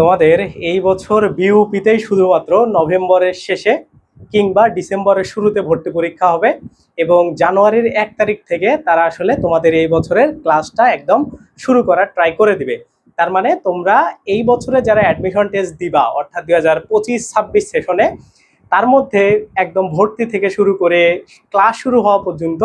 তোমাদের এই বছর বিউপিতেই শুধুমাত্র নভেম্বরের শেষে কিংবা ডিসেম্বরের শুরুতে ভর্তি পরীক্ষা হবে এবং জানুয়ারির এক তারিখ থেকে তারা আসলে তোমাদের এই বছরের ক্লাসটা একদম শুরু করার ট্রাই করে দিবে। তার মানে তোমরা এই বছরে যারা অ্যাডমিশন টেস্ট দিবা, অর্থাৎ দু হাজার পঁচিশ ছাব্বিশ সেশনে তার মধ্যে একদম ভর্তি থেকে শুরু করে ক্লাস শুরু হওয়া পর্যন্ত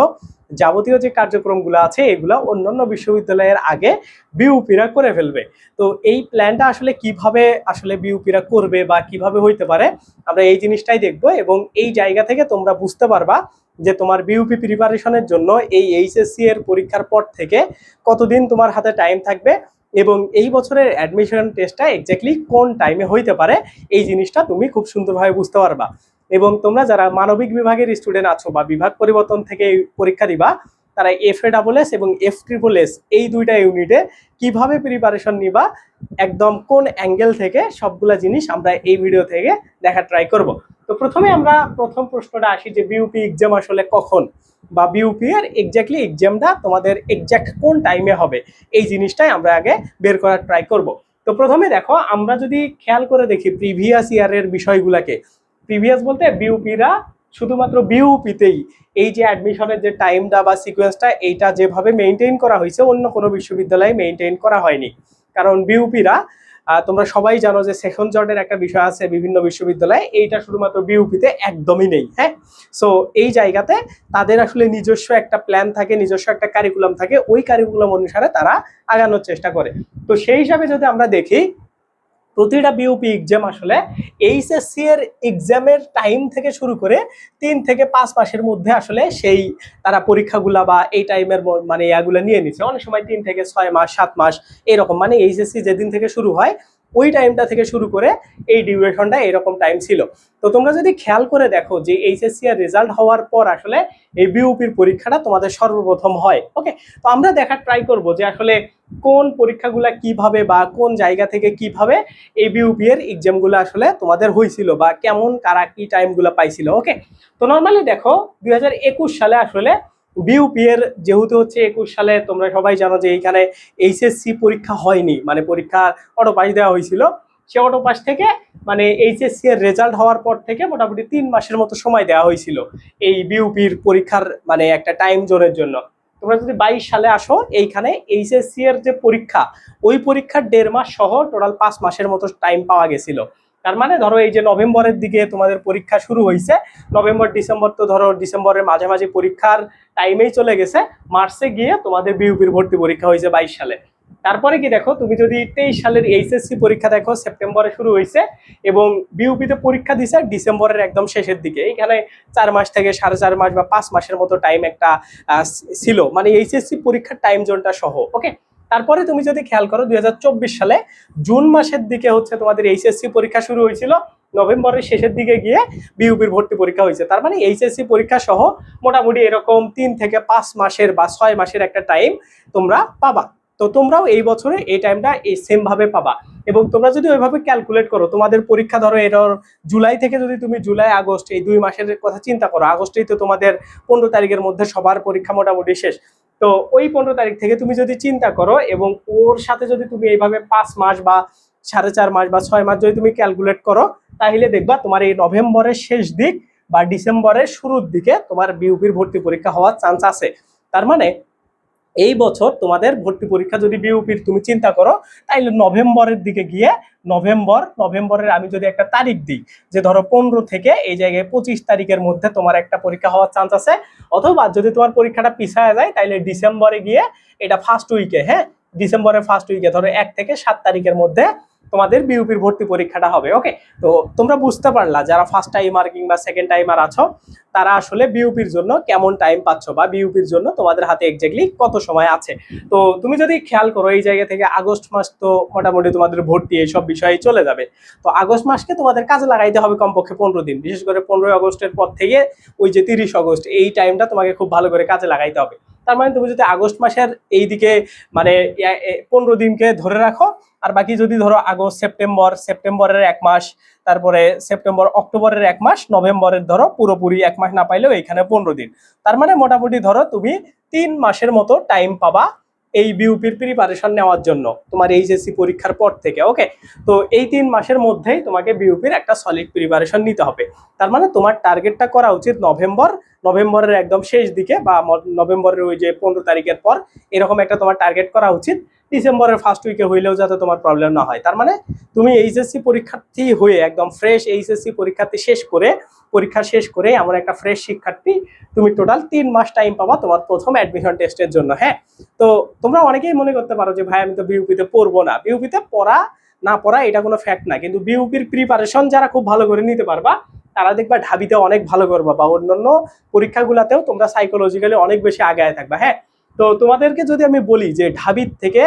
যাবতীয় যে কার্যক্রমগুলো আছে, এগুলো অন্যান্য বিশ্ববিদ্যালয়ের আগে বিউপিরা করে ফেলবে। তো এই প্ল্যানটা আসলে কীভাবে আসলে বিউপিরা করবে বা কীভাবে হইতে পারে, আমরা এই জিনিসটাই দেখব এবং এই জায়গা থেকে তোমরা বুঝতে পারবা যে তোমার বিউপি প্রিপারেশনের জন্য এই এইচএসসি এর পরীক্ষার পর থেকে কতদিন তোমার হাতে টাইম থাকবে এবং এই বছরের অ্যাডমিশন টেস্টটা এক্স্যাক্টলি কোন টাইমে হইতে পারে, এই জিনিসটা তুমি খুব সুন্দরভাবে বুঝতে পারবা। এবং তোমরা যারা মানবিক বিভাগের স্টুডেন্ট আছো বা বিভাগ পরিবর্তন থেকে পরীক্ষা দিবা, তারা এফ এ ডাবল এস এবং এফ ট্রিপল এস এই দুইটা ইউনিটে কীভাবে প্রিপারেশন নিবা, একদম কোন অ্যাঙ্গেল থেকে সবগুলা জিনিস আমরা এই ভিডিও থেকে দেখা ট্রাই করব। তো প্রথমে আমরা প্রথম প্রশ্নটা আসি যে বিউপি এক্সাম আসলে কখন? বা বিউপি এর এক্স্যাক্টলি এক্সামটা তোমাদের এক্স্যাক্ট কোন টাইমে হবে? এই জিনিসটাই আমরা আগে বের করার ট্রাই করব। তো প্রথমে দেখো, আমরা যদি খেয়াল করে দেখি প্রিভিয়াস ইয়ারের বিষয়গুলোকে প্রিভিয়াস বলতে বিউপিরা শুধুমাত্র বিউপিতেই এই যে অ্যাডমিশনের যে টাইমটা বা সিকোয়েন্সটা এইটা যেভাবে মেনটেন করা হয়েছে, অন্য কোনো বিশ্ববিদ্যালয়ে মেনটেন করা হয়নি। কারণ বিউপিরা তোমরা সবাই জানো যে সেকেন্ড জটের একটা বিষয় আছে বিভিন্ন বিশ্ববিদ্যালয়ে। এইটা শুধুমাত্র বিউপিতে একদমই নেই হ্যাঁ? সো এই জায়গাতে তাদের আসলে নিজস্ব একটা প্ল্যান থাকে, নিজস্ব একটা কারিকুলাম থাকে। ওই কারিকুলাম অনুসারে তারা আগানোর চেষ্টা করে। তো সেই হিসাবে যদি আমরা দেখি প্রতিটা বিউপি এক্সাম আসলে এইচএসসি এর এক্সামের টাইম থেকে শুরু করে তিন থেকে পাঁচ মাসের মধ্যে আসলে সেই তারা পরীক্ষাগুলা বা এই টাইমের মানে ইয়াগুলো নিয়ে নিচ্ছে অনেক সময় তিন থেকে ছয় মাস, সাত মাস, এরকম। মানে এইচএসসি যেদিন থেকে শুরু হয় ওই টাইমটা থেকে শুরু করে এই ডিউরেশনটা এরকম টাইম ছিল। তো তোমরা যদি খেয়াল করে দেখো যে এইচএসসি এর রেজাল্ট হওয়ার পর আসলে এই বিউপির পরীক্ষাটা তোমাদের সর্বপ্রথম হয় ওকে তো আমরা দেখার ট্রাই করব যে আসলে কোন পরীক্ষাগুলা কীভাবে বা কোন জায়গা থেকে কীভাবে এই বিউপি এর এক্সামগুলো আসলে তোমাদের হয়েছিল বা কেমন, কারা কি টাইমগুলো পাইছিল ওকে তো নর্মালি দেখো দুই হাজার একুশ সালে আসলে বিউপি এর যেহেতু হচ্ছে একুশ সালে তোমরা সবাই জানো যে এইখানে এইচএসসি পরীক্ষা হয়নি মানে পরীক্ষার অটো পাস দেওয়া হয়েছিল। সে অটো পাস থেকে মানে এইচএসসি এর রেজাল্ট হওয়ার পর থেকে মোটামুটি তিন মাসের মতো সময় দেওয়া হয়েছিল এই বিউপির পরীক্ষার মানে একটা টাইম জোনের জন্য। তোমরা যদি বাইশ সালে আসো, এইখানে এইচএসসি এর যে পরীক্ষা, ওই পরীক্ষার দেড় মাস সহ টোটাল পাঁচ মাসের মতো টাইম পাওয়া গেছিল। তার মানে ধরো এই যে নভেম্বরের দিকে তোমাদের পরীক্ষা শুরু হয়েছে নভেম্বর, ডিসেম্বর তো ধরো ডিসেম্বরের মাঝামাঝি পরীক্ষার টাইমেই চলে গেছে, মার্চে গিয়ে তোমাদের বিউপির ভর্তি পরীক্ষা হয়েছে বাইশ সালে। তারপরে কি দেখো, তুমি যদি তেইশ সালের এইচএসসি পরীক্ষা দেখো, সেপ্টেম্বরে শুরু হয়েছে এবং বিউপিতে পরীক্ষা দিছে ডিসেম্বরের একদম শেষের দিকে। এইখানে চার মাস থেকে সাড়ে চার মাস বা পাঁচ মাসের মতো টাইম একটা ছিল। মানে এইচএসসি পরীক্ষার টাইম জোনটা সহ ওকে তারপরে তুমি যদি খেয়াল করো দুই হাজার চব্বিশ সালে জুন মাসের দিকে হচ্ছে তোমাদের এইচএসসি পরীক্ষা শুরু হয়েছিল, নভেম্বরের শেষের দিকে গিয়ে বিউপির ভর্তি পরীক্ষা হয়েছে। তার মানে এইচএসসি পরীক্ষা সহ মোটামুটি এরকম তিন থেকে পাঁচ মাসের বা ছয় মাসের একটা টাইম তোমরা পাবা। তো তোমরাও এই বছরে এই টাইমটা এই সেম ভাবে পাবা। এবং তোমরা যদি ওইভাবে ক্যালকুলেট করো, তোমাদের পরীক্ষা ধরো এর জুলাই থেকে যদি তুমি জুলাই, আগস্ট এই দুই মাসের কথা চিন্তা করো, আগস্টেই তো তোমাদের পনেরো তারিখের মধ্যে সবার পরীক্ষা মোটামুটি শেষ। তো ওই পনেরো তারিখ থেকে তুমি যদি চিন্তা করো এবং ওর সাথে যদি তুমি এইভাবে পাঁচ মাস বা সাড়ে চার মাস বা ছয় মাস যদি তুমি ক্যালকুলেট করো, তাহলে দেখবা তোমার এই নভেম্বরের শেষ দিক বা ডিসেম্বরের শুরুর দিকে তোমার বিউপির ভর্তি পরীক্ষা হওয়ার চান্স আছে। তার মানে এই বছর তোমাদের ভর্তি পরীক্ষা যদি বিউপির তুমি চিন্তা করো, তাইলে নভেম্বরের দিকে গিয়ে নভেম্বর, নভেম্বরের আমি যদি একটা তারিখ দিই, যে ধরো পনেরো থেকে এই জায়গায় পঁচিশ তারিখের মধ্যে তোমার একটা পরীক্ষা হওয়ার চান্স আছে, অথবা যদি তোমার পরীক্ষাটা পিছায় যায়, তাইলে ডিসেম্বরে গিয়ে এটা ফার্স্ট উইকে হ্যাঁ? ডিসেম্বরের ফার্স্ট উইকে ধরো এক থেকে সাত তারিখের মধ্যে তোমাদের বিউপির ভর্তি পরীক্ষাটা হবে ওকে তো তোমরা বুঝতে পারলা যারা ফার্স্ট টাইমার কিংবা সেকেন্ড টাইমার আছো, তারা আসলে বিউপির জন্য কেমন টাইম পাচ্ছ বা বিউপির জন্য তোমাদের হাতে এক্স্যাক্টলি কত সময় আছে? তো তুমি যদি খেয়াল করো, এই জায়গা থেকে আগস্ট মাস তো মোটামুটি তোমাদের ভর্তি এইসব বিষয়ে চলে যাবে। তো আগস্ট মাসকে তোমাদের কাজে লাগাইতে হবে কমপক্ষে পনেরো দিন, বিশেষ করে পনেরোই আগস্টের পর থেকে ওই যে তিরিশ আগস্ট, এই টাইমটা তোমাকে খুব ভালো করে কাজে লাগাইতে হবে। তার মানে তুমি যদি আগস্ট মাসের এই দিকে মানে পনেরো দিনকে ধরে রাখো, আর বাকি যদি ধরো আগস্ট, সেপ্টেম্বর, সেপ্টেম্বরের এক মাস, তারপরে সেপ্টেম্বর, অক্টোবরের এক মাস, নভেম্বরের ধরো পুরোপুরি এক মাস না পাইলেও এখানে পনেরো দিন। তার মানে মোটামুটি ধরো তুমি তিন মাসের মতো টাইম পাবা এই বিউপির প্রিপারেশন নেওয়ার জন্য, তোমার এইচএসসি পরীক্ষার পর থেকে ওকে তো এই তিন মাসের মধ্যেই তোমাকে বিউপির একটা সলিড প্রিপারেশন নিতে হবে। তার মানে তোমার টার্গেটটা করা উচিত নভেম্বর নভেম্বরের একদম শেষ দিকে বা নভেম্বরের ওই যে পনেরো তারিখের পর এরকম একটা তোমার টার্গেট করা উচিত। ডিসেম্বরের ফার্স্ট উইকে হইলেও যাতে তোমার প্রবলেম না হয়। তার মানে তুমি এইচএসসি পরীক্ষার্থী হয়ে একদম ফ্রেশ এইচএসসি পরীক্ষার্থী শেষ করে, পরীক্ষা শেষ করে এমন একটা ফ্রেশ শিক্ষার্থী তুমি টোটাল তিন মাস টাইম পাবা তোমার প্রথম অ্যাডমিশন টেস্টের জন্য হ্যাঁ? তো তোমরা অনেকেই মনে করতে পারো যে, ভাই, আমি তো বিউপিতে পড়ব না। বিউপিতে পড়া, না পড়া এটা কোনো ফ্যাক্ট না। কিন্তু বিউপির প্রিপারেশন যারা খুব ভালো করে নিতে পারবা তারা দেখবা ঢাবিতে অনেক ভালো করবা বা অন্যান্য পরীক্ষাগুলোতেও তোমরা সাইকোলজিক্যালি অনেক বেশি আগায় থাকবা হ্যাঁ? তো তোমাদেরকে যদি আমি বলি যে ঢাবির থেকে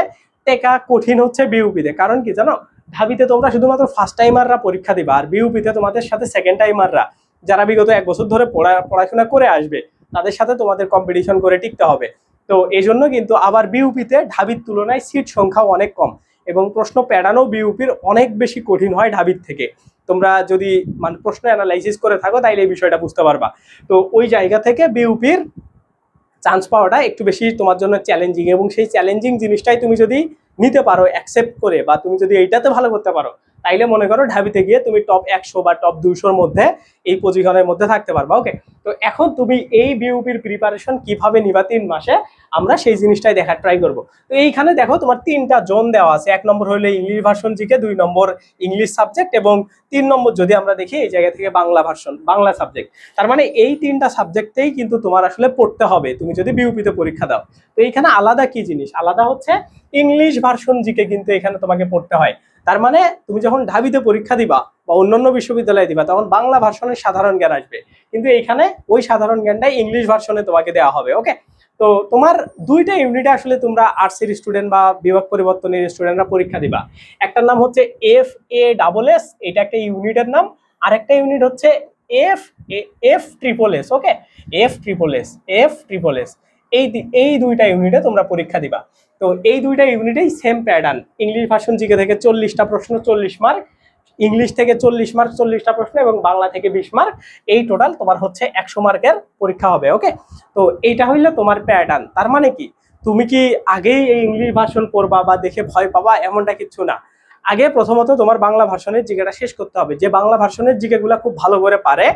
টেকা কঠিন হচ্ছে বিউপিতে কারণ কি জানো? ঢাবিতে তোমরা শুধুমাত্র ফার্স্ট টাইমাররা পরীক্ষা দিবা আর বিউপিতে তোমাদের সাথে সেকেন্ড টাইমাররা যারা বিগত এক বছর ধরে পড়া, পড়াশোনা করে আসবে, তাদের সাথে তোমাদের কম্পিটিশন করে টিকতে হবে। তো এই জন্য কিন্তু আবার বিউপিতে ঢাবির তুলনায় সিট সংখ্যাও অনেক কম। এবং প্রশ্ন প্যাডানো বিউপির অনেক বেশি কঠিন হয় ঢাবির থেকে। তোমরা যদি মানে প্রশ্ন অ্যানালাইসিস করে থাকো, তাইলে এই বিষয়টা বুঝতে পারবা। তো ওই জায়গা থেকে বিউপির চান্স পাওয়াটা একটু বেশি তোমার জন্য চ্যালেঞ্জিং এবং সেই চ্যালেঞ্জিং জিনিসটাই তুমি যদি নিতে পারো অ্যাকসেপ্ট করে বা তুমি যদি এইটাতে ভালো করতে পারো তাইলে মনে করো ঢাবিতে গিয়ে তুমি টপ একশো বা টপ দুশোর মধ্যে এই পজিশনের মধ্যে থাকতে পারবা ওকে তো এখন তুমি এই বিউপির প্রিপারেশন কীভাবে নিবা তিন মাসে, আমরা সেই জিনিসটাই দেখার ট্রাই করব। তো এইখানে দেখো তোমার তিনটা জোন দেওয়া আছে, এক নম্বর হলো ইংলিশ ভার্সন জিকে, দুই নম্বর ইংলিশ সাবজেক্ট এবং তিন নম্বর যদি আমরা দেখি, এই জায়গা থেকে বাংলা ভার্সন বাংলা সাবজেক্ট তার মানে এই তিনটা সাবজেক্টেই কিন্তু তোমার আসলে পড়তে হবে, তুমি যদি বিউপিতে পরীক্ষা দাও। তো এইখানে আলাদা কি জিনিস? আলাদা হচ্ছে ইংলিশ ভার্সন জিকে কিন্তু এখানে তোমাকে পড়তে হয়। তার মানে তুমি যখন ঢাবিতে পরীক্ষা দিবা বা অন্যান্য বিশ্ববিদ্যালয়ে দিবা, তখন বাংলা ভার্সনের সাধারণ জ্ঞান আসবে। কিন্তু এইখানে ওই সাধারণ জ্ঞানটাই ইংলিশ ভার্সনে তোমাকে দেওয়া হবে ওকে তো তোমার দুইটা ইউনিটে আসলে তোমরা আর্টসের স্টুডেন্ট বা বিভাগ পরিবর্তনের স্টুডেন্টরা পরীক্ষা দিবা। একটার নাম হচ্ছে এফ এ ডাবল এস এটা একটা ইউনিটের নাম। আর একটা ইউনিট হচ্ছে F F triple S okay F triple S F triple S এই এই দুইটা ইউনিটে তোমরা পরীক্ষা দিবা। তো এই দুইটা ইউনিটেই সেম প্যাটার্ন ইংলিশ ভাষণ জিকে থেকে চল্লিশটা প্রশ্ন চল্লিশ মার্ক ইংলিশ থেকে চল্লিশ মার্ক চল্লিশটা প্রশ্ন এবং বাংলা থেকে বিশ মার্ক এই টোটাল তোমার হচ্ছে একশো মার্কের পরীক্ষা হবে ওকে তো এইটা হইলে তোমার প্যাটার্ন তার মানে কি? তুমি কি আগেই এই ইংলিশ ভাষণ পড়বা বা দেখে ভয় পাবা? এমনটা কিছু না। আগে প্রথমত তোমার বাংলা ভাষণের জিকেটা শেষ করতে হবে। যে বাংলা ভাষণের জিকেগুলো খুব ভালো করে পারে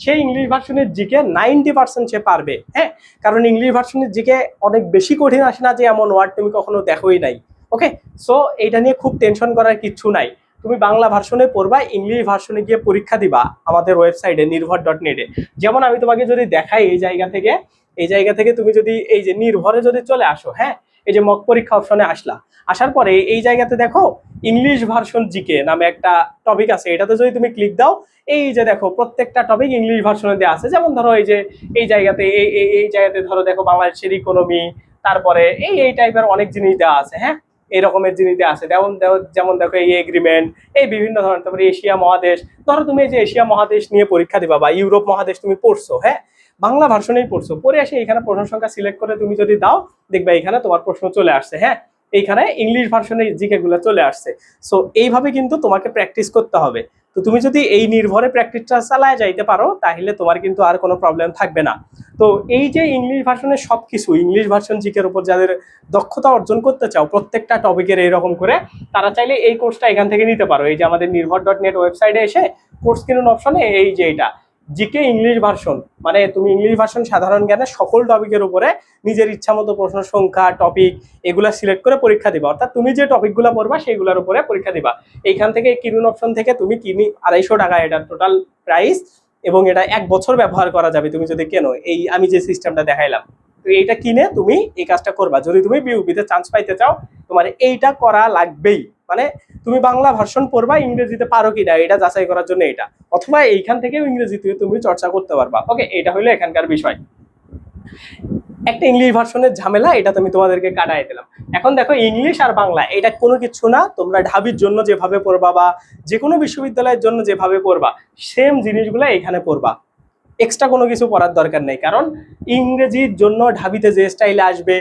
সেই ইংলিশ ভার্সনের জিকে নাইনটি পার্সেন্ট সে পারবে হ্যাঁ? কারণ ইংলিশ ভার্সনের জিকে অনেক বেশি কঠিন আসে না যে এমন ওয়ার্ড তুমি কখনো দেখোই নাই ওকে সো এইটা নিয়ে খুব টেনশন করার কিচ্ছু নাই। তুমি বাংলা ভার্সনে পড়বা, ইংলিশ ভার্সনে গিয়ে পরীক্ষা দিবা আমাদের ওয়েবসাইটে নির্ভর ডট নেটে যেমন আমি তোমাকে যদি দেখাই এই জায়গা থেকে, এই জায়গা থেকে তুমি যদি এই যে নির্ভরে যদি চলে আসো হ্যাঁ? এই যে মক পরীক্ষা অপশনে আসলা। আসার পরে এই জায়গাতে দেখো ইংলিশ ভার্সন জিকে নামে একটা টপিক আছে। এটাতে যদি তুমি ক্লিক দাও, এই যে দেখো প্রত্যেকটা টপিক ইংলিশ ভার্সনে দেওয়া আছে। যেমন ধরো এই যে এই জায়গাতে, এই এই জায়গাতে ধরো দেখো বাংলাদেশের ইকোনমি তারপরে এই এই টাইপের অনেক জিনিস দেওয়া আছে হ্যাঁ? এই রকমের জিনিস দেওয়া আছে। যেমন দেখো- যেমন দেখো এই এগ্রিমেন্ট এই বিভিন্ন ধরনের, তারপরে এশিয়া মহাদেশ। ধরো তুমি এই যে এশিয়া মহাদেশ নিয়ে পরীক্ষা দিবা বা ইউরোপ মহাদেশ তুমি পড়ছো হ্যাঁ? বাংলা ভার্সনেই পড়ছো। পড়ে আসে এখানে প্রশ্ন সংখ্যা সিলেক্ট করে তুমি যদি দাও, দেখবে এখানে তোমার প্রশ্ন চলে আসছে হ্যাঁ? এইখানে ইংলিশ ভার্সনে জিকে গুলো চলে আসছে। সো এইভাবে কিন্তু তোমাকে প্র্যাকটিস করতে হবে। তো তুমি যদি এই নির্ভরে প্র্যাকটিসটা চালায় যাইতে পারো, তাহলে তোমার কিন্তু আর কোনো প্রবলেম থাকবে না। তো এই যে ইংলিশ ভার্সনের সব কিছু ইংলিশ ভার্সন জিকের উপর যাদের দক্ষতা অর্জন করতে চাও, প্রত্যেকটা টপিকের এইরকম করে, তারা চাইলে এই কোর্সটা এখান থেকে নিতে পারো। এই যে আমাদের নির্ভর ডট নেট ওয়েবসাইটে এসে কোর্স কিনুন অপশনে এই যে এটা। জিকে ইংলিশ ভার্সন মানে তুমি ইংলিশ ভার্সন সাধারণ জ্ঞানে সকল টপিকের উপরে নিজের ইচ্ছা মতো প্রশ্ন, সংখ্যা টপিক এগুলা সিলেক্ট করে পরীক্ষা দিবা। অর্থাৎ তুমি যে টপিকগুলো পড়বা সেইগুলোর উপরে পরীক্ষা দিবা। এইখান থেকে কিনুন অপশন থেকে তুমি কিনি আড়াইশো টাকা এটা টোটাল প্রাইস এবং এটা এক বছর ব্যবহার করা যাবে তুমি যদি কেনো। এই আমি যে সিস্টেমটা দেখাইলাম। তো এইটা কিনে তুমি এই কাজটা করবা। যদি তুমি বিউপিতে চান্স পাইতে চাও, তোমার এইটা করা লাগবেই। মানে তুমি বাংলা ভার্সন পড়বা, ইংরেজিতে পারো কি না এটা যাচাই করার জন্য এটা। অথবা এইখান থেকেও ইংরেজিতে তুমি চর্চা করতে পারবা। ওকে এটা হলো এখানকার বিষয়। একটা ইংলিশ ভার্সনের ঝামেলা, এটা তুমি তোমাদেরকে কাটাই দিলাম। এখন দেখো, ইংলিশ আর বাংলা, এটা কোনো কিছু না। তোমরা ঢাবির জন্য যেভাবে পড়বা বা যে কোনো বিশ্ববিদ্যালয়ের জন্য যেভাবে পড়বা সেম জিনিসগুলো এখানে পড়বা। এক্সট্রা কোনো কিছু পড়ার দরকার নেই। কারণ ইংরেজির জন্য ঢাবিতে যে স্টাইলে আসবে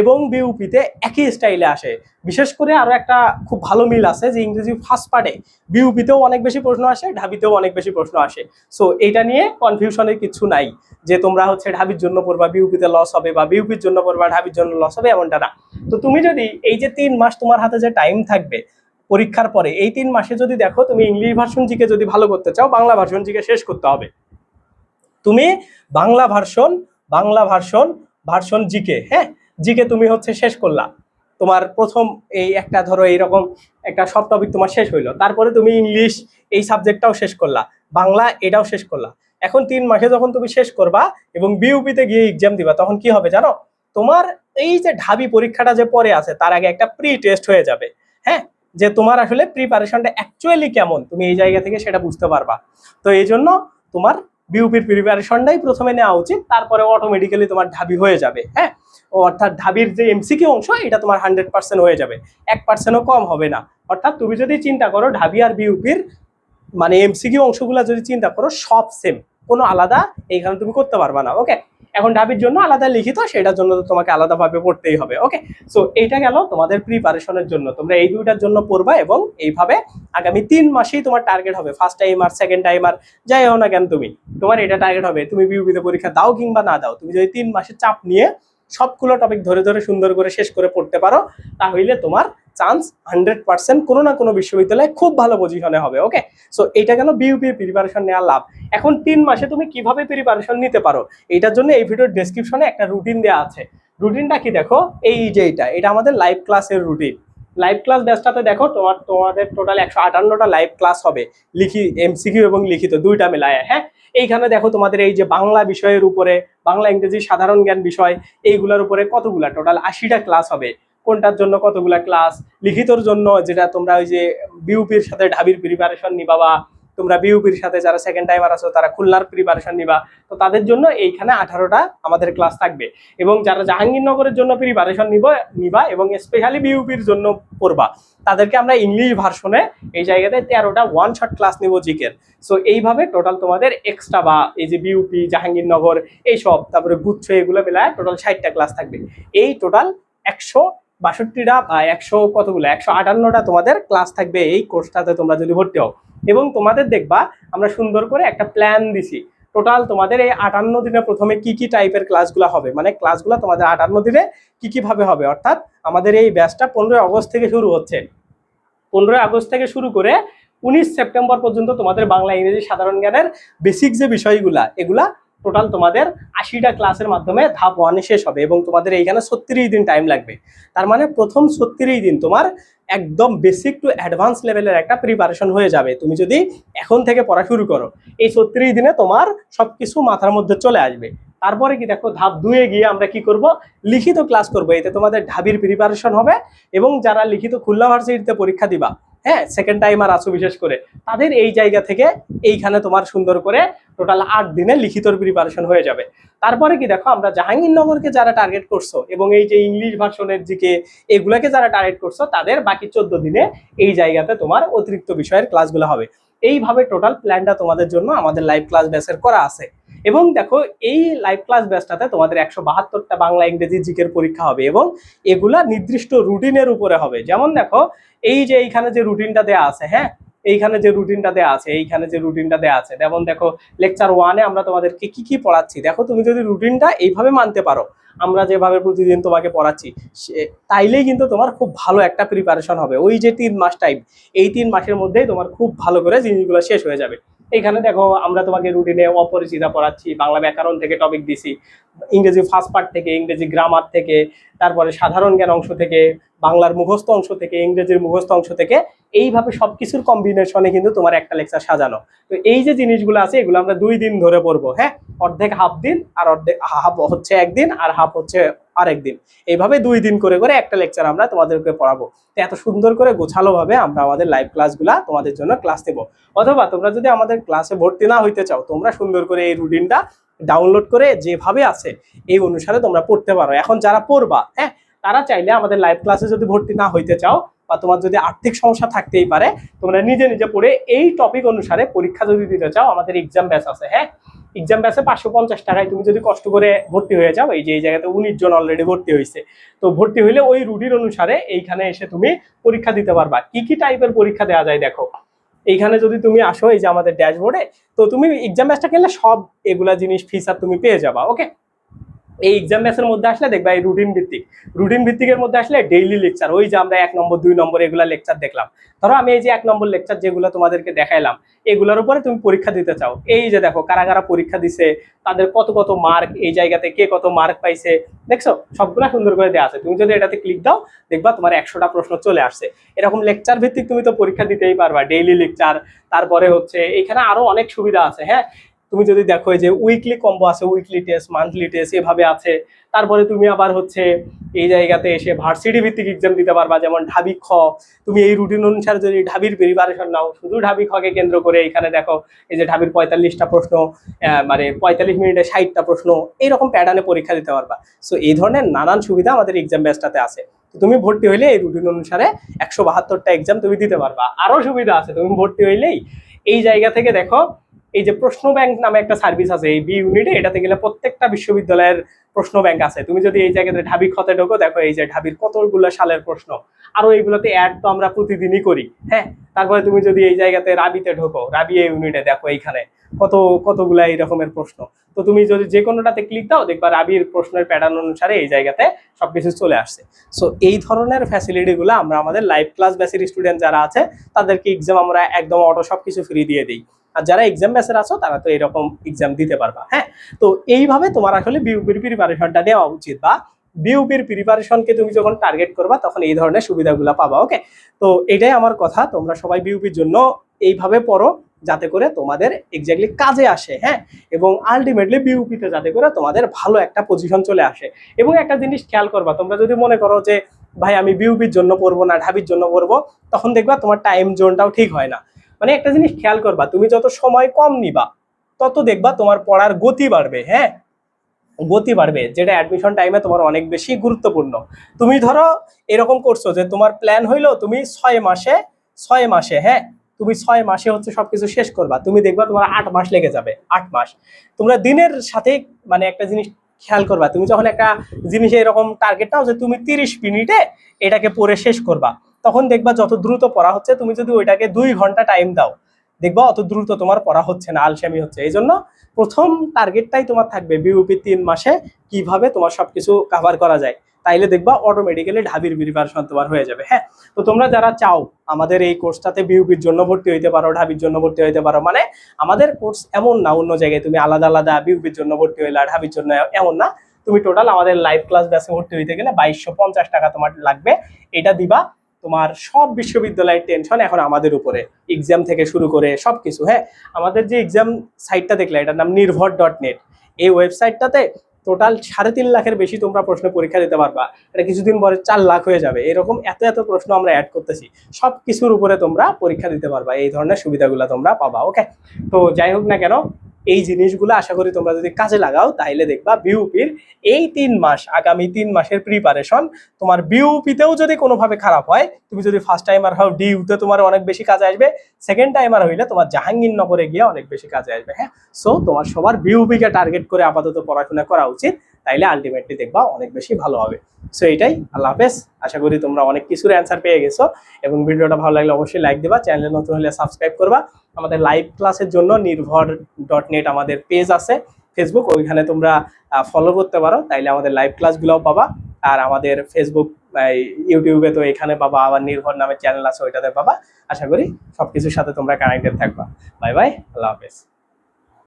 এবং বিউপিতে একই স্টাইলে আসে। বিশেষ করে আরও একটা খুব ভালো মিল আছে যে ইংরেজি ফার্স্ট পার্টে বিউপিতেও অনেক বেশি প্রশ্ন আসে, ঢাবিতেও অনেক বেশি প্রশ্ন আসে। সো এটা নিয়ে কনফিউশনের কিছু নাই যে তোমরা হচ্ছে ঢাবির জন্য পড়বা বিউপিতে লস হবে বা বিউপির জন্য পড়বা, ঢাবির জন্য লস হবে এমনটা না। তো তুমি যদি এই যে তিন মাস তোমার হাতে যে টাইম থাকবে পরীক্ষার পরে, এই তিন মাসে যদি দেখো তুমি ইংলিশ ভার্সন জিকে যদি ভালো করতে চাও, বাংলা ভার্সন জিকে শেষ করতে হবে। তুমি Bangla version Bangla version version GK হ্যাঁ? জিকে তুমি হচ্ছে শেষ করলা। তোমার প্রথম এই একটা ধরো এইরকম একটা সব টপিক তোমার শেষ হইল। তারপরে তুমি ইংলিশ এই সাবজেক্টটাও শেষ করলা। বাংলা এটাও শেষ করলা। এখন তিন মাসে যখন তুমি শেষ করবা এবং বিউপিতে গিয়ে এক্সাম দিবা, তখন কি হবে জানো? তোমার এই যে ঢাবি পরীক্ষাটা যে পরে আছে, তার আগে একটা প্রি টেস্ট হয়ে যাবে। হ্যাঁ? যে তোমার আসলে প্রিপারেশনটা অ্যাকচুয়ালি কেমন? তুমি এই জায়গা থেকে সেটা বুঝতে পারবা। তো এই জন্য তোমার বিউপির প্রিপারেশনটাই প্রথমে নেওয়া উচিত, তারপরে অটোমেটিক্যালি তোমার ঢাবি হয়ে যাবে হ্যাঁ? অর্থাৎ ঢাবির যে এমসিকিউ অংশ, এটা তোমার হান্ড্রেড পার্সেন্ট হয়ে যাবে, এক পার্সেন্টও কম হবে না। অর্থাৎ তুমি যদি চিন্তা করো, ঢাবি আর বিউপির মানে এমসিকিউ অংশগুলো যদি চিন্তা করো, সব সেম কোনো আলাদা এইখানে তুমি করতে পারবা না ওকে এখন ডাবির জন্য আলাদা লিখিত, সেটার জন্য তো তোমাকে আলাদাভাবে পড়তেই হবে ওকে সো এইটা গেল তোমাদের প্রিপারেশনের জন্য। তোমরা এই দুইটার জন্য পড়বা এবং এইভাবে আগামী তিন মাসেই তোমার টার্গেট হবে। ফার্স্ট টাইম আর সেকেন্ড টাইম আর যাই হও না কেন তুমি, তোমার এটা টার্গেট হবে। তুমি বিউপিতে পরীক্ষা দাও কিংবা না দাও, তুমি যদি তিন মাসের চাপ নিয়ে সবগুলো টপিক ধরে ধরে সুন্দর করে শেষ করে পড়তে পারো, তাহলে তোমার চান্স হান্ড্রেড পার্সেন্ট কোনো না কোনো বিশ্ববিদ্যালয়ে খুব ভালো পজিশনে হবে ওকে সো এটা গেল বিউপি প্রিপারেশন নেওয়ার লাভ? এখন তিন মাসে তুমি কীভাবে প্রিপারেশন নিতে পারো? এটার জন্য এই ভিডিওর ডেসক্রিপশনে একটা রুটিন দেওয়া আছে। রুটিনটা কি দেখো? এই যে এটা এটা আমাদের লাইভ ক্লাসের রুটিন লাইভ ক্লাস ব্যাচটাতে দেখো, তোমার, তোমাদের টোটাল একশো আটান্নটা লাইভ ক্লাস হবে। লিখি এমসিকিউ এবং লিখিত, দুইটা মেলায় হ্যাঁ? এইখানে দেখো তোমাদের এই যে বাংলা বিষয়ের উপরে, বাংলা ইংরেজি সাধারণ জ্ঞান বিষয়, এইগুলোর উপরে কতগুলা? টোটাল আশিটা ক্লাস হবে। কোনটার জন্য কতগুলা ক্লাস লিখিতর জন্য যেটা তোমরা ওই যে বিউপির সাথে ঢাবির প্রিপারেশন নিবা বা তোমরা বিউপির সাথে যারা সেকেন্ড টাইমার আছো, তারা খুলনার প্রিপারেশন নিবা। তো তাদের জন্য এইখানে আঠারোটা আমাদের ক্লাস থাকবে। এবং যারা জাহাঙ্গীরনগরের জন্য প্রিপারেশন নিব, নিবা এবং স্পেশালি বিউপির জন্য পড়বা। তাদেরকে আমরা ইংলিশ ভার্সনে এই জায়গাতে তেরোটা ওয়ান শট ক্লাস নিব জিকের। সো এইভাবে টোটাল তোমাদের এক্সট্রা বা এই যে বিউপি জাহাঙ্গীরনগর, এইসব, তারপরে গুচ্ছ, এগুলো মেলায় টোটাল ষাটটা ক্লাস থাকবে। এই টোটাল একশো বাষট্টিটা বা একশো কতগুলো? একশো আটান্নটা তোমাদের ক্লাস থাকবে এই কোর্সটাতে তোমরা যদি ভর্তি হও। এবং তোমাদের দেখবা, আমরা সুন্দর করে একটা প্ল্যান দিছি। টোটাল তোমাদের এই আটান্ন দিনে প্রথমে কি কি টাইপের ক্লাসগুলো হবে? মানে ক্লাসগুলো তোমাদের আটান্ন দিনে কি কি ভাবে হবে? অর্থাৎ আমাদের এই ব্যাচটা পনেরোই আগস্ট থেকে শুরু হচ্ছে। পনেরোই আগস্ট থেকে শুরু করে উনিশ সেপ্টেম্বর পর্যন্ত তোমাদের বাংলা, ইংরেজি, সাধারণ জ্ঞানের বেসিক যে বিষয়গুলা, এগুলা টোটাল তোমাদের আশিটা ক্লাসের মাধ্যমে ধাপ ওয়ানে শেষ হবে এবং তোমাদের এইখানে ছত্রিশ দিন টাইম লাগবে। তার মানে প্রথম ছত্রিশ দিন তোমার একদম বেসিক টু অ্যাডভান্স লেভেলের একটা প্রিপারেশন হয়ে যাবে। তুমি যদি এখন থেকে পড়া শুরু করো, এই ছত্রিশ দিনে তোমার সবকিছু মাথার মধ্যে চলে আসবে। তারপরে কি দেখো, ধাপ দুয়ে গিয়ে আমরা কি করব, লিখিত ক্লাস করব। এতে তোমাদের ঢাবির প্রিপারেশন হবে এবং যারা লিখিত খুলনা ভার্সিটিতে পরীক্ষা দিবা হ্যাঁ সেকেন্ড টাইমার আছো বিশেষ করে। তাদের এই জায়গা থেকে এইখানে তোমার সুন্দর করে টোটাল আট দিনে লিখিতর প্রিপারেশন হয়ে যাবে। তারপরে কি দেখো, আমরা জাহাঙ্গীরনগরকে যারা টার্গেট করছ এবং এই যে ইংলিশ ভার্সনের দিকে এগুলাকে যারা টার্গেট করছ, তাদের বাকি চোদ্দ দিনে এই জায়গাতে তোমার অতিরিক্ত বিষয়ের ক্লাসগুলো হবে। এইভাবে টোটাল প্ল্যানটা তোমাদের জন্য আমাদের লাইভ ক্লাস ব্যাসের করা আছে। এবং দেখো, এই লাইভ ক্লাস ব্যাচটাতে তোমাদের একশো বাহাত্তরটা বাংলা, ইংরেজি, জিকের পরীক্ষা হবে এবং এগুলা নির্দিষ্ট রুটিনের উপরে হবে। যেমন দেখো, এই যে এইখানে যে রুটিনটা দেওয়া আছে হ্যাঁ? এইখানে যে রুটিনটা দেওয়া আছে, এইখানে যে রুটিনটা দেওয়া আছে। যেমন দেখো লেকচার ওয়ানে আমরা তোমাদেরকে কি কি পড়াচ্ছি? দেখো, তুমি যদি রুটিনটা এইভাবে মানতে পারো, আমরা যেভাবে প্রতিদিন তোমাকে পড়াচ্ছি তাইলেই কিন্তু তোমার খুব ভালো একটা প্রিপারেশন হবে। ওই যে তিন মাস টাইম এই তিন মাসের মধ্যেই তোমার খুব ভালো করে জিনিসগুলো শেষ হয়ে যাবে। এখানে দেখো, আমরা তোমাকে রুটিনে অপরিচিতা পড়াচ্ছি, বাংলা ব্যাকরণ থেকে টপিক দিছি, ইংরেজি ফার্স্ট পার্ট থেকে, ইংরেজি গ্রামার থেকে, তারপরে সাধারণ জ্ঞান অংশ থেকে, বাংলার মুখস্থ অংশ থেকে, ইংরেজির মুখস্থ অংশ থেকে, এইভাবে সব কিছুর কম্বিনেশনে কিন্তু তোমার একটা লেকচার সাজানো। তো এই যে জিনিসগুলো আছে, এগুলো আমরা দুই দিন ধরে পড়ব হ্যাঁ? অর্ধেক হাফ দিন আর অর্ধেক হাফ হচ্ছে একদিন আর হাফ হচ্ছে আরেক দিন এইভাবে দুই দিন করে করে একটা লেকচার আমরা তোমাদেরকে পড়াবো। তো এত সুন্দর করে গোছালোভাবে আমরা আমাদের লাইভ ক্লাসগুলা তোমাদের জন্য ক্লাস দেবো। অথবা তোমরা যদি আমাদের ক্লাসে ভর্তি না হইতে চাও, তোমরা সুন্দর করে এই রুটিনটা ডাউনলোড করে যেভাবে আছে, এই অনুসারে তোমরা পড়তে পারো। এখন যারা পড়বা হ্যাঁ তারা চাইলে আমাদের লাইভ ক্লাসে যদি ভর্তি না হইতে চাও বা তোমার যদি আর্থিক সমস্যা থাকতেই পারে, তোমরা নিজে নিজে পড়ে এই টপিক অনুসারে পরীক্ষা যদি দিতে চাও, আমাদের এক্সাম ব্যাচ আছে হ্যাঁ? এক্সাম ব্যাচে পাঁচশো পঞ্চাশ টাকায় তুমি যদি কষ্ট করে ভর্তি হয়ে যাও, এই যে এই জায়গাতে উনিশ জন অলরেডি ভর্তি হয়েছে, তো ভর্তি হইলে ওই রুটির অনুসারে এইখানে এসে তুমি পরীক্ষা দিতে পারবা। কি কি টাইপের পরীক্ষা দেওয়া যায় দেখো। এইখানে যদি তুমি আসো, এই যে আমাদের ড্যাশবোর্ডে তো তুমি এক্সাম ব্যাচটা কিনলে সব এগুলা জিনিস ফিচার তুমি পেয়ে যাবা ওকে এই এক্সাম ব্যাচের মধ্যে আসলে দেখবা এই রুটিন ভিত্তিক। রুটিন ভিত্তিকের মধ্যে আসলে ডেইলি লেকচার ওই যে আমরা এক নম্বর, দুই নম্বর এগুলা লেকচার দেখলাম। ধরো আমি এই যে এক নম্বর লেকচার যেগুলো তোমাদেরকে দেখাইলাম, এগুলোর উপরে তুমি পরীক্ষা দিতে চাও। এই যে দেখো, কারা কারা পরীক্ষা দিছে, তাদের কত কত মার্ক এই জায়গাতে কে কত মার্ক পাইছে, দেখছ? সবগুলা সুন্দর করে দেওয়া আছে। তুমি যদি এটাতে ক্লিক দাও, দেখবা তোমার একশোটা প্রশ্ন চলে আসছে। এরকম লেকচার ভিত্তিক তুমি তো পরীক্ষা দিতেই পারবা ডেইলি লেকচার তারপরে হচ্ছে এখানে আরও অনেক সুবিধা আছে হ্যাঁ? তুমি যদি দেখো যে উইকলি কম্বো আছে উইকলি টেস্ট মান্থলি টেস্ট এভাবে আছে, তারপরে তুমি আবার হচ্ছে এই জায়গাতে এসে ভার্সিটি ভিত্তিক এক্সাম দিতে পারবা, যেমন ঢাবি খ। তুমি এই রুটিন অনুসারে যদি ঢাবির প্রিপারেশন নাও, শুধু ঢাবি খকে কেন্দ্র করে এখানে দেখো এই যে ঢাবির পঁয়তাল্লিশটা প্রশ্ন মানে পঁয়তাল্লিশ মিনিটে ষাটটা প্রশ্ন এইরকম প্যাটার্নে পরীক্ষা দিতে পারবা। সো এই ধরনের নানান সুবিধা আমাদের এক্সাম ব্যাচটাতে আছে। তুমি ভর্তি হইলে এই রুটিন অনুসারে একশো বাহাত্তরটা এক্সাম তুমি দিতে পারবা। আরও সুবিধা আছে, তুমি ভর্তি হইলেই এই জায়গা থেকে দেখো এই যে প্রশ্ন ব্যাংক নামে একটা সার্ভিস আছে, এই বি ইউনিটে, এটাতে গেলে প্রত্যেকটা বিশ্ববিদ্যালয়ের প্রশ্ন ব্যাংক আছে। তুমি যদি এই জায়গাতে ঢাবি খতে ঢোকো, দেখো এই যে ঢাবির কতগুলো সালের প্রশ্ন। আরও এইগুলোতে অ্যাড তো আমরা প্রতিদিনই করি হ্যাঁ? তারপরে তুমি যদি এই জায়গাতে রাবিতে ঢোকো, রাবি এই ইউনিটে দেখো এইখানে কত, কতগুলা এই রকমের প্রশ্ন। তো তুমি যদি যে কোনোটাতে ক্লিক দাও, দেখবা রাবির প্রশ্নের প্যাটার্ন অনুসারে এই জায়গাতে সবকিছু চলে আসছে। সো এই ধরনের ফ্যাসিলিটিগুলো আমরা আমাদের লাইভ ক্লাস ব্যাচের স্টুডেন্ট যারা আছে, তাদেরকে এক্সাম আমরা একদম অটো সবকিছু ফ্রি দিয়ে দিই। আর যারা এক্সাম ব্যাচের আছো, তারা তো এরকম এক্সাম দিতে পারবা হ্যাঁ? তো এইভাবে তোমার আসলে বিউপির প্রিপারেশনটা নেওয়া উচিত বা বিউপির প্রিপারেশনকে তুমি যখন টার্গেট করবা, তখন এই ধরনের সুবিধাগুলো পাবা ওকে তো এটাই আমার কথা, তোমরা সবাই বিউপির জন্য এইভাবে পড়ো, যাতে করে তোমাদের এক্স্যাক্টলি কাজে আসে হ্যাঁ? এবং আলটিমেটলি বিউপিতে যাতে করে তোমাদের ভালো একটা পজিশন চলে আসে। এবং একটা জিনিস খেয়াল করবা, তোমরা যদি মনে করো যে, ভাই, আমি বিউপির জন্য পড়ব না, ঢাবির জন্য পড়ব, তখন দেখবা তোমার টাইম জোনটাও ঠিক হয় না। মানে একটা জিনিস খেয়াল করবা, তুমি যত সময় কম নিবা, তত দেখবা তোমার পড়ার গতি বাড়বে হ্যাঁ? গতি বাড়বে, যেটা অ্যাডমিশন টাইমে তোমার অনেক বেশি গুরুত্বপূর্ণ। তুমি ধরো এরকম করছ যে তোমার প্ল্যান হইল তুমি ছয় মাসে ছয় মাসে হ্যাঁ? তুমি ছয় মাসে হচ্ছে সবকিছু শেষ করবা, তুমি দেখবা তোমার আট মাস লেগে যাবে, আট মাস। তোমরা দিনের সাথে মানে একটা জিনিস খেয়াল করবা, তুমি যখন একটা জিনিসে এরকম টার্গেট নাও যে তুমি তিরিশ মিনিটে এটাকে পড়ে শেষ করবা তখন দেখবা যত দ্রুত পড়া হচ্ছে, তুমি যদি ওইটাকে দুই ঘণ্টা টাইম দাও, দেখবা অত দ্রুত তোমার পড়া হচ্ছে না, আলসেমি হচ্ছে। এই জন্য প্রথম টার্গেটটাই তোমার থাকবে বিউপি তিন মাসে কীভাবে তোমার সবকিছু কাভার করা যায়। তাইলে দেখবা অটোমেটিক্যালি ঢাবির প্রিপারেশন তোমার হয়ে যাবে হ্যাঁ? তো তোমরা যারা চাও আমাদের এই কোর্সটাতে বিউপির জন্য ভর্তি হইতে পারো, ঢাবির জন্য ভর্তি হইতে পারো মানে আমাদের কোর্স এমন না, অন্য জায়গায় তুমি আলাদা আলাদা বিউপির জন্য ভর্তি হইলা, ঢাবির জন্য এমন না। তুমি টোটাল আমাদের লাইভ ক্লাস ব্যাচে ভর্তি হইতে গেলে বাইশশো পঞ্চাশ টাকা তোমার লাগবে। এটা দিবা তোমার সব বিশ্ববিদ্যালয়ের টেনশন এখন আমাদের উপরে। এক্সাম থেকে শুরু করে সব কিছু হ্যাঁ? আমাদের যে এক্সাম সাইটটা দেখলে, এটার নাম নির্ভর ডট নেট এই ওয়েবসাইটটাতে টোটাল সাড়ে তিন লাখের বেশি তোমরা প্রশ্ন পরীক্ষা দিতে পারবা। এটা কিছুদিন পরে চার লাখ হয়ে যাবে। এরকম এত এত প্রশ্ন আমরা অ্যাড করতেছি। সব কিছুর উপরে তোমরা পরীক্ষা দিতে পারবা। এই ধরনের সুবিধাগুলো তোমরা পাবা ওকে তো যাই হোক না কেন এই জিনিসগুলো আশা করি তোমরা যদি কাজে লাগাও, তাহলে দেখবা বিউপির এই তিন মাস, আগামী তিন মাসের প্রিপারেশন তোমার বিউপিতেও যদি কোনোভাবে খারাপ হয়, তুমি যদি ফার্স্ট টাইমার হও ডিউতে তোমার অনেক বেশি কাজে আসবে সেকেন্ড টাইমার হইলে তোমার জাহাঙ্গীরনগরে গিয়ে অনেক বেশি কাজে আসবে হ্যাঁ? সো তোমার সবার বিউপিকে টার্গেট করে আপাতত পড়াশোনা করা উচিত। তাইলে আলটিমেটলি দেখবা অনেক বেশি ভালো হবে। সো এটাই, আল্লাহ হাফেজ। আশা করি তোমরা অনেক কিছুর অ্যান্সার পেয়ে গেছো এবং ভিডিওটা ভালো লাগলে অবশ্যই লাইক দিবা চ্যানেলে নতুন হলে সাবস্ক্রাইব করবা। আমাদের লাইভ ক্লাসের জন্য নির্ভর ডট নেট আমাদের পেজ আছে ফেসবুক ওইখানে তোমরা ফলো করতে পারো। তাইলে আমাদের লাইভ ক্লাসগুলোও পাবা। আর আমাদের ফেসবুক ইউটিউবে তো এখানে পাবা, আবার নির্ভর নামে চ্যানেল আছে, ওইটাতে পাবা। আশা করি সব কিছুর সাথে তোমরা কানেক্টেড থাকবা। বাই বাই আল্লাহ হাফেজ।